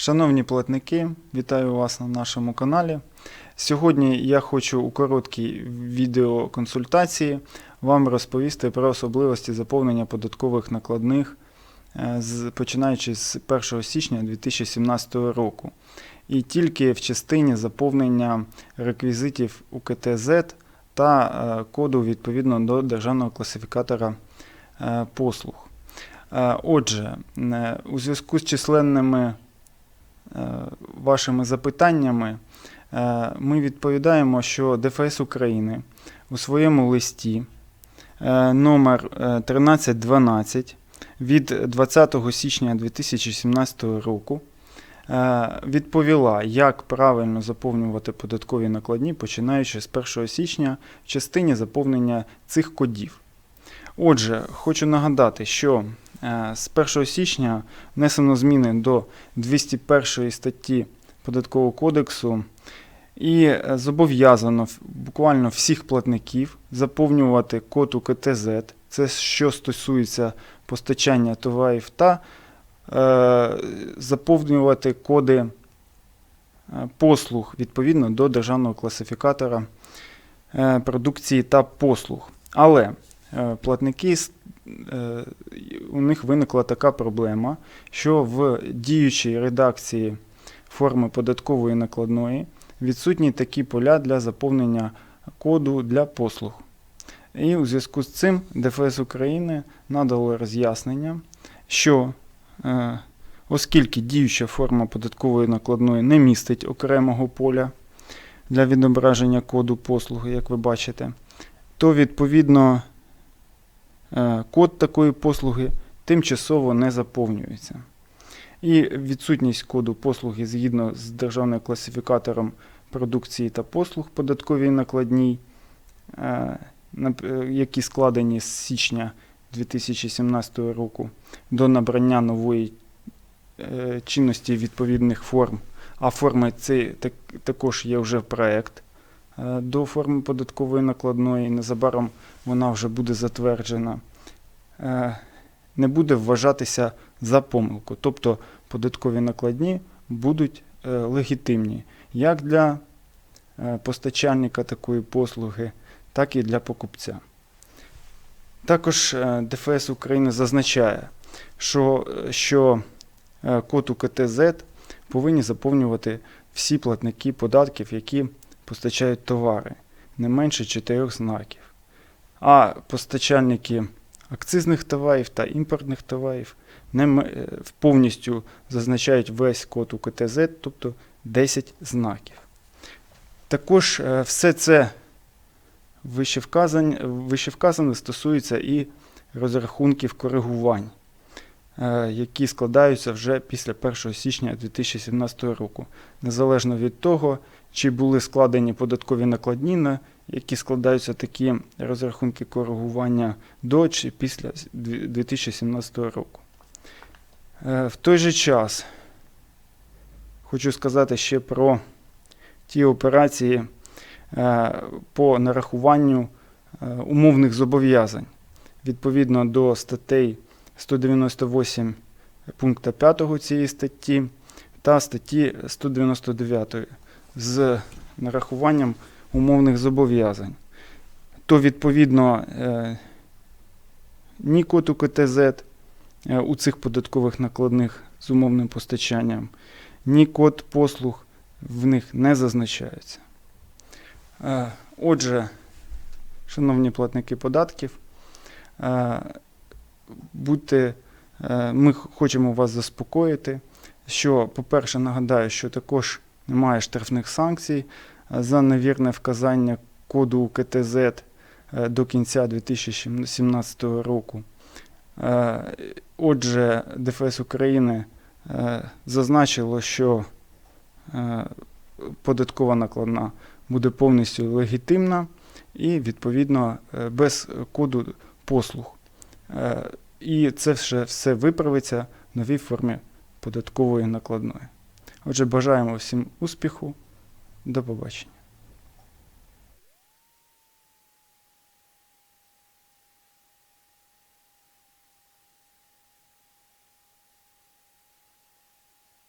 Шановні платники, вітаю вас на нашому каналі. Сьогодні я хочу у короткій відеоконсультації вам розповісти про особливості заповнення податкових накладних, е, починаючи з 1 січня 2017 року. І тільки в частині заповнення реквізитів УКТЗ та е, коду відповідно до державного класифікатора е, послуг. Отже, у зв'язку з численними вашими запитаннями е, ми відповідаємо, що ДФС України у своєму листі е, номер е, 1312 від 20 січня 2017 року е, відповіла, як правильно заповнювати податкові накладні, починаючи з 1 січня в частині заповнення цих кодів. Отже, хочу нагадати, що е, з 1 січня внесено зміни до 201 статті Податкового кодексу і е, зобов'язано буквально всіх платників заповнювати код УКТЗ, це що стосується постачання товарів, та е, заповнювати коди е, послуг відповідно до державного класифікатора е, продукції та послуг. Але е, платники е, у них виникла така проблема, що в діючій редакції форми податкової накладної відсутні такі поля для заповнення коду для послуг. І у зв'язку з цим ДФС України надало роз'яснення, що е, оскільки діюча форма податкової накладної не містить окремого поля для відображення коду послуги, як ви бачите, то відповідно е, код такої послуги тимчасово не заповнюється. І відсутність коду послуги згідно з державним класифікатором продукції та послуг податковій накладній, е, е, які складені з січня 2017 року до набрання нової е, чинності відповідних форм. А форми це також є вже проект е, до форми податкової накладної. Незабаром вона вже буде затверджена. Не буде вважатися за помилку. Тобто податкові накладні будуть е, легітимні як для е, постачальника такої послуги, так і для покупця. Також е, ДФС України зазначає, що, що код УКТЗ повинні заповнювати всі платники податків, які постачають товари, не менше чотирьох знаків. А постачальники акцизних товарів та імпортних товарів не е, повністю зазначають весь код УКТЗ, тобто 10 знаків. Також е, все це вищевказане, вищевказане стосується і розрахунків коригувань, е, які складаються вже після 1 січня 2017 року, незалежно від того, чи були складені податкові накладні, на які складаються такі розрахунки коригування до чи після 2017 року. Е, В той же час хочу сказати ще про ті операції е, по нарахуванню е, умовних зобов'язань відповідно до статей 198 пункту 5 цієї статті та статті 199 з нарахуванням умовних зобов'язань. То відповідно е, ні код УКТЗ е, у цих податкових накладних з умовним постачанням, ні код послуг в них не зазначається. Е, Отже, шановні платники податків, будьте, ми хочемо вас заспокоїти, що, по-перше, нагадаю, що також немає штрафних санкцій за невірне вказання коду УКТЗ е, до кінця 2017 року. Е, Отже, ДФС України е, зазначило, що податкова накладна буде повністю легітимна і, відповідно, без коду послуг. І це все, все виправиться в новій формі податкової накладної. Отже, бажаємо всім успіху. До побачення.